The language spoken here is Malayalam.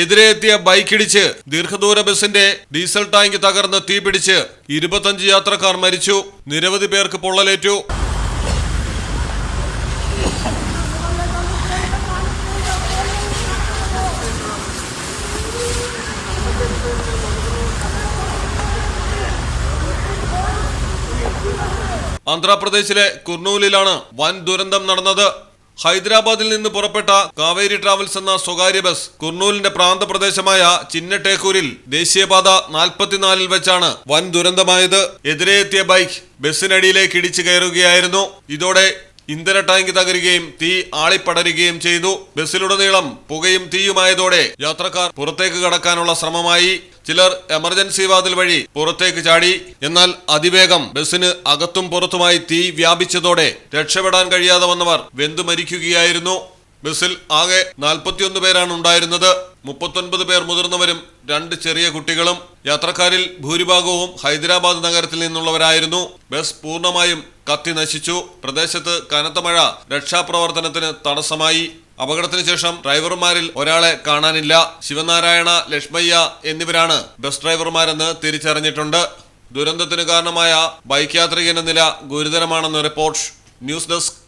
എതിരെ എത്തിയ ബൈക്കിടിച്ച് ദീർഘദൂര ബസിന്റെ ഡീസൽ ടാങ്ക് തകർന്ന് തീപിടിച്ച് ഇരുപത്തഞ്ച് യാത്രക്കാർ മരിച്ചു. നിരവധി പേർക്ക് പൊള്ളലേറ്റു. ആന്ധ്രാപ്രദേശിലെ കുർണൂലിലാണ് വൻ ദുരന്തം നടന്നത്. ഹൈദരാബാദിൽ നിന്ന് പുറപ്പെട്ട കാവേരി ട്രാവൽസ് എന്ന സ്വകാര്യ ബസ് കുർണൂലിന്റെ പ്രാന്തപ്രദേശമായ ചിന്നട്ടേക്കൂരിൽ ദേശീയപാത നാൽപ്പത്തിനാലിൽ വെച്ചാണ് വൻ ദുരന്തമായത്. എതിരെ എത്തിയ ബൈക്ക് ബസ്സിനടിയിലേക്ക് ഇടിച്ചു കയറുകയായിരുന്നു. ഇതോടെ ഇന്ധന ടാങ്ക് തകരുകയും തീ ആളിപ്പടരുകയും ചെയ്തു. ബസ്സിലുടനീളം പുകയും തീയുമായതോടെ യാത്രക്കാർ പുറത്തേക്ക് കടക്കാനുള്ള ശ്രമമായി. ചിലർ എമർജൻസി വാതിൽ വഴി പുറത്തേക്ക് ചാടി. എന്നാൽ അതിവേഗം ബസ്സിന് അകത്തും പുറത്തുമായി തീ വ്യാപിച്ചതോടെ രക്ഷപ്പെടാൻ കഴിയാതെ വന്നവർ വെന്തു മരിക്കുകയായിരുന്നു. ബസ്സിൽ ആകെ നാൽപ്പത്തിയൊന്ന് പേരാണ് ഉണ്ടായിരുന്നത്. മുപ്പത്തൊൻപത് പേർ മുതിർന്നവരും രണ്ട് ചെറിയ കുട്ടികളും യാത്രക്കാരിൽ ഭൂരിഭാഗവും ഹൈദരാബാദ് നഗരത്തിൽ നിന്നുള്ളവരായിരുന്നു. ബസ് പൂർണമായും കത്തി നശിച്ചു. പ്രദേശത്ത് കനത്ത മഴ രക്ഷാപ്രവർത്തനത്തിന് തടസ്സമായി. അപകടത്തിന് ശേഷം ഡ്രൈവർമാരിൽ ഒരാളെ കാണാനില്ല. ശിവനാരായണ ലക്ഷ്മയ്യ എന്നിവരാണ് ബസ് ഡ്രൈവർമാരെന്ന് തിരിച്ചറിഞ്ഞിട്ടുണ്ട്. ദുരന്തത്തിന് കാരണമായ ബൈക്ക് യാത്രികന്റെ നില ഗുരുതരമാണെന്ന് report news desk